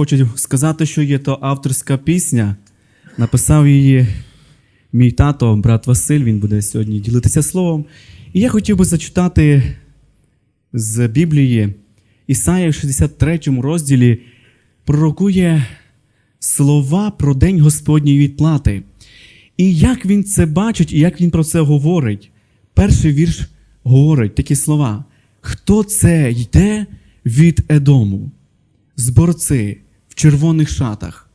хочу сказати, що є то авторська пісня. Написав її мій тато, брат Василь. Він буде сьогодні ділитися словом. І я хотів би зачитати з Біблії Ісая в 63 розділі пророкує слова про День Господньої відплати. І як він це бачить, і як він про це говорить. Перший вірш говорить такі слова: Хто це йде від Едому? Зборці червоних шатах.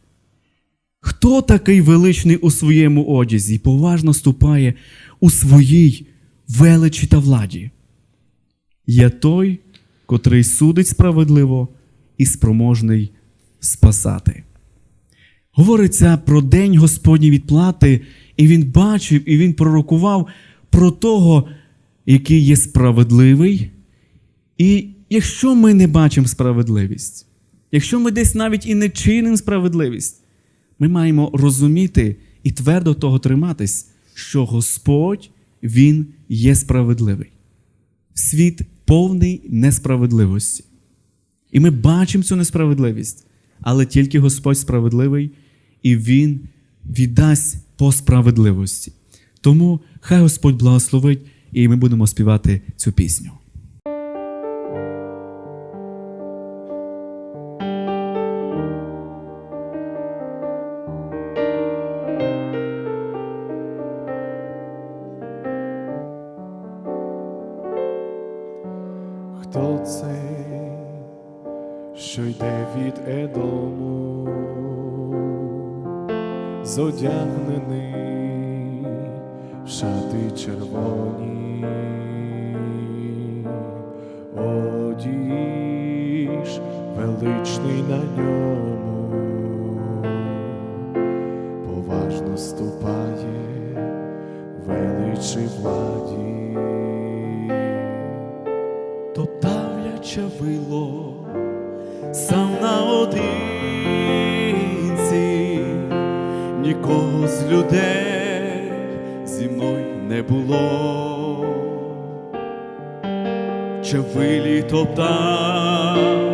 Хто такий величний у своєму одязі поважно ступає у своїй величі та владі? Є той, котрий судить справедливо і спроможний спасати. Говориться про день Господній відплати, і він бачив, і він пророкував про того, який є справедливий. І якщо ми не бачимо справедливість, якщо ми десь навіть і не чинимо справедливість, ми маємо розуміти і твердо того триматись, що Господь Він є справедливий. Світ повний несправедливості. І ми бачимо цю несправедливість, але тільки Господь справедливий, і Він віддасть по справедливості. Тому хай Господь благословить, і ми будемо співати цю пісню. Хто цей, що йде від Едому, зодягнений в шати червоні, одіж величний на ньому, поважно ступає величі владі давляче вило сам наодинці, нікого з людей зі мною не було, Чавилі топтав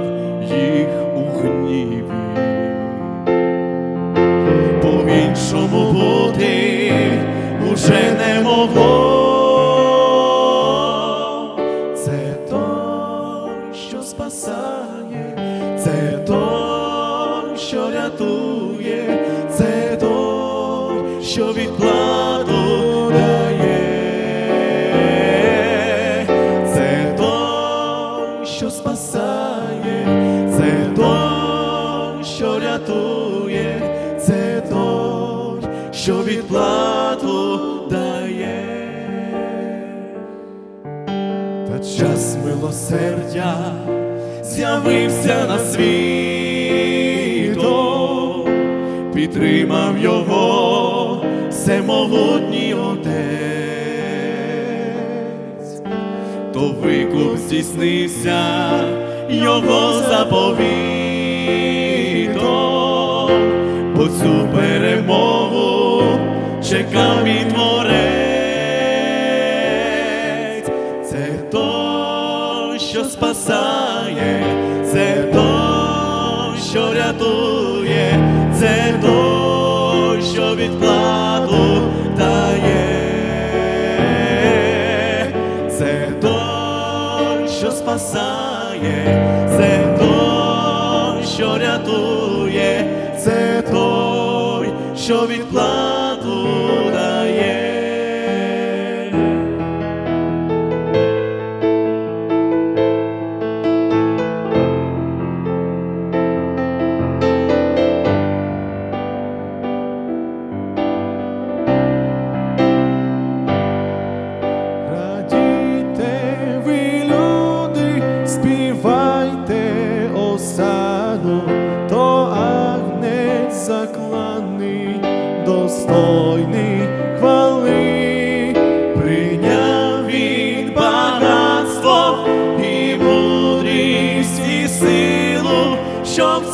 що відплату дає, це той, що спасає, це той, що рятує, це той, що відплату дає. Та час милосердя з'явився на світу, підтримав його всемогутній отець, то викуп здійснився його заповітом, бо цю перемогу чекав і творець, це той, що спасає, це той, що рятує, це той, це той, що рятує, це той, що відплату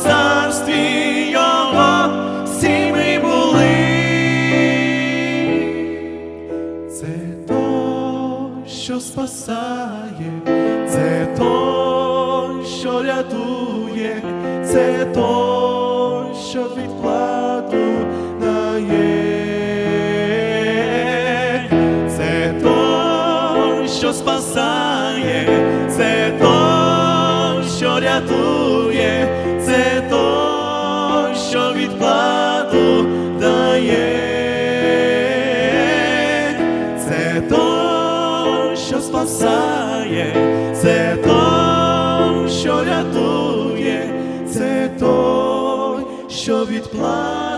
царстві його всі ми були. Це то, що спасає, це то, що рятує, це той, рятує, це той, що відплату